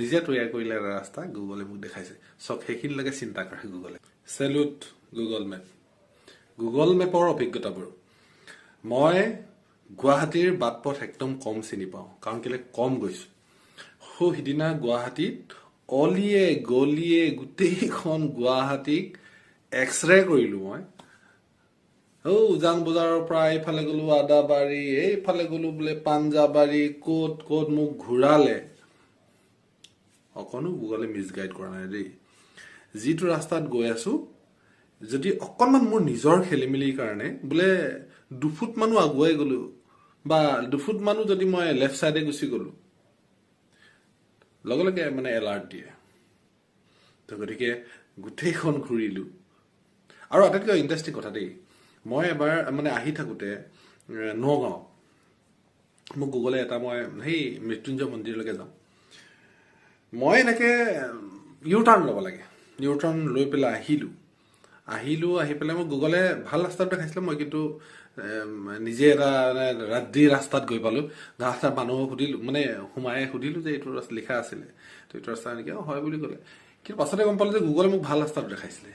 নিজে তৈয়াৰ কৰিলে এটা ৰাস্তা গুগলে মোক দেখাইছে। চক সেইখিনিলৈকে চিন্তা কৰে গুগলে চেলুট গুগল মেপ গুগল মেপৰ অভিজ্ঞতাবোৰ। মই গুৱাহাটীৰ বাট পথ একদম কম চিনি পাওঁ কাৰণ কেলে কম গৈছো। সৌ সিদিনা গুৱাহাটীত অলিয়ে গলিয়ে গোটেইখন গুৱাহাটীক এক্স ৰে কৰিলো মই। ঔ উজান বজাৰৰ পৰা এইফালে গলো আদাবাৰী এইফালে গলো বোলে পাঞ্জাবাৰী ক'ত ক'ত মোক ঘূৰালে। অকণো গুগলে মিছগাইড কৰা নাই দেই। যিটো ৰাস্তাত গৈ আছো যদি অকণমান মোৰ নিজৰ খেলি মেলিৰ কাৰণে বোলে দুফুট মানো আগুৱাই গলো বা দুফুট মানো যদি মই লেফ্ট চাইডে গুচি গলো লগে লগে মানে এলাৰ্ট দিয়ে। তো গতিকে গোটেইখন ঘূৰিলো। আৰু আটাইতকৈ ইণ্টাৰেষ্টিং কথা দেই মই এবাৰ মানে আহি থাকোঁতে নগাঁও মোক গুগলে এটা মই সেই মৃত্যুঞ্জয় মন্দিৰলৈকে যাওঁ। মই এনেকে ইউ টাৰ্ণ ল'ব লাগে। ইউ টাৰ্ণ লৈ পেলাই আহিলো। আহিলো আহি পেলাই মই গুগলে ভাল ৰাস্তাটো দেখাইছিলে মই কিন্তু নিজে এটা ৰাতি ৰাস্তাত গৈ পালো। ৰাস্তাৰ মানুহক সুধিলো মানে সোমাই সুধিলো যে এইটো ৰাস্তা লিখা আছিলে। তো এইটো ৰাস্তা নেকি অ হয় বুলি ক'লে। কিন্তু পাছতে গম পালো যে গুগলে মোক ভাল ৰাস্তাটো দেখাইছিলে।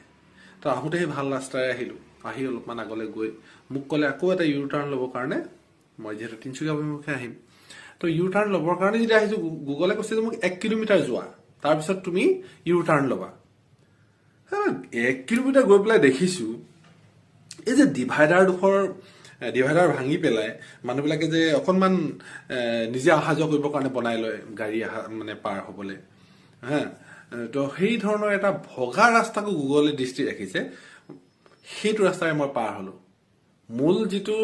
তো আহোঁতে সেই ভাল ৰাস্তাৰে আহিলো। আহি অলপমান আগলৈ গৈ মোক ক'লে আকৌ এটা ইউ টাৰ্ণ ল'বৰ কাৰণে মই যিহেতু তিনিচুকীয়া অভিমুখে আহিম। তো ইউ টাৰ্ণ ল'বৰ কাৰণে যেতিয়া আহিছো গুগলে কৈছে যে মোক এক কিলোমিটাৰ যোৱা। তাৰপিছত তুমি ইউ টাৰ্ণ ল'বা। এক কিলোমিটাৰ গৈ পেলাই দেখিছো এই যে ডিভাইডাৰ ডোখৰ ডিভাইডাৰ ভাঙি পেলাই মানুহবিলাকে যে অকণমান নিজে অহা যোৱা কৰিবৰ কাৰণে বনাই লয় গাড়ী অহা মানে পাৰ হ'বলৈ। হা তো সেই ধৰণৰ এটা ভগা ৰাস্তাকো গুগলে দৃষ্টি ৰাখিছে। সেইটো ৰাস্তাৰে মই পাৰ হ'লো। মূল যিটো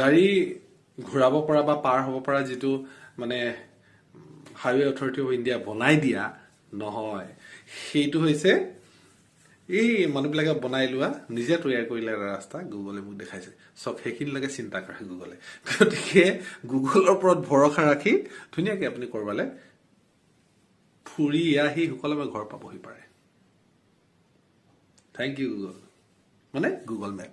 গাড়ী ঘূৰাব পৰা বা পাৰ হ'ব পৰা যিটো মানে হাইৱে অথৰিটি অফ ইণ্ডিয়া বনাই দিয়া নহয়। সেইটো হৈছে এই মানুহবিলাকে বনাই লোৱা নিজে তৈয়াৰ কৰিলে এটা ৰাস্তা গুগলে মোক দেখাইছে। চব সেইখিনিলৈকে চিন্তা কৰে গুগলে গতিকে গুগলৰ ওপৰত ভৰসা ৰাখি ধুনীয়াকে আপুনি কৰবালে ফুৰি আহি সুকলমে ঘৰ পাবহি পাৰে। থেংক ইউ গুগল মানে গুগল মেপ